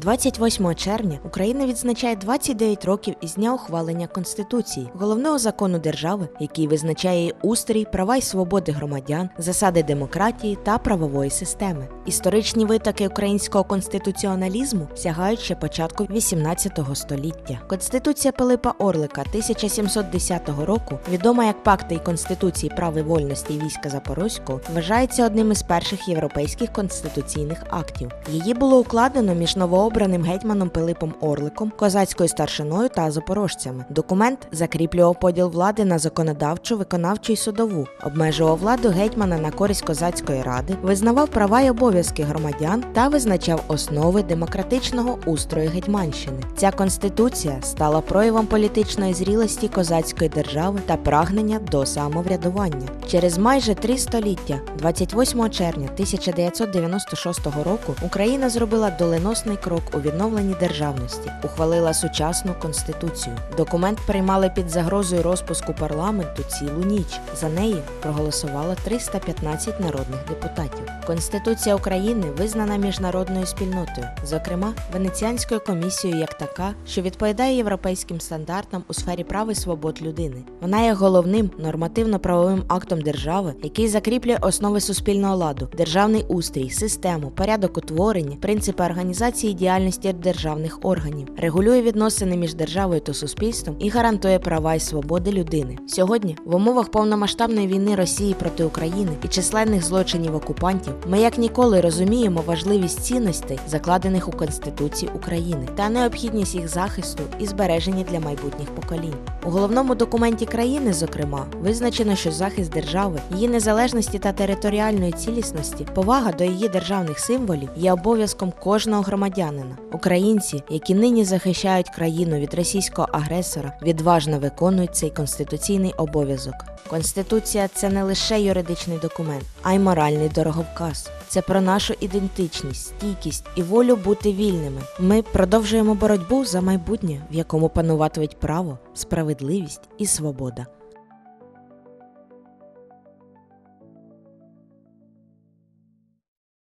28 червня Україна відзначає 29 років із дня ухвалення Конституції, головного закону держави, який визначає устрій, права й свободи громадян, засади демократії та правової системи. Історичні витоки українського конституціоналізму сягають ще початку 18 століття. Конституція Пилипа Орлика 1710 року, відома як Пакти і Конституції прав і вольності війська Запорозького, вважається одним із перших європейських конституційних актів. Її було укладено між новообраним гетьманом Пилипом Орликом, козацькою старшиною та запорожцями. Документ закріплював поділ влади на законодавчу, виконавчу і судову, обмежував владу гетьмана на користь козацької ради, визнавав права й обов'язки громадян та визначав основи демократичного устрою Гетьманщини. Ця конституція стала проявом політичної зрілості козацької держави та прагнення до самоврядування. Через майже три століття, 28 червня 1996 року, Україна зробила доленосний крок у відновленні державності, ухвалила сучасну конституцію. Документ приймали під загрозою розпуску парламенту цілу ніч. За неї проголосувало 315 народних депутатів. Конституція України визнана міжнародною спільнотою, зокрема Венеціанською комісією як така, що відповідає європейським стандартам у сфері прав і свобод людини. Вона є головним нормативно-правовим актом держави, який закріплює основи суспільного ладу, державний устрій, систему, порядок утворення, принципи організації діяльності державних органів, регулює відносини між державою та суспільством і гарантує права і свободи людини. Сьогодні, в умовах повномасштабної війни Росії проти України і численних злочинів окупантів, ми як ніколи розуміємо важливість цінностей, закладених у Конституції України, та необхідність їх захисту і збереження для майбутніх поколінь. У головному документі країни, зокрема, визначено, що захист держави, її незалежності та територіальної цілісності, повага до її державних символів є обов'язком кожного громадянина. Українці, які нині захищають країну від російського агресора, відважно виконують цей конституційний обов'язок. Конституція це не лише юридичний документ, а й моральний дороговказ. Це про нашу ідентичність, стійкість і волю бути вільними. Ми продовжуємо боротьбу за майбутнє, в якому пануватимуть право, справедливість і свобода.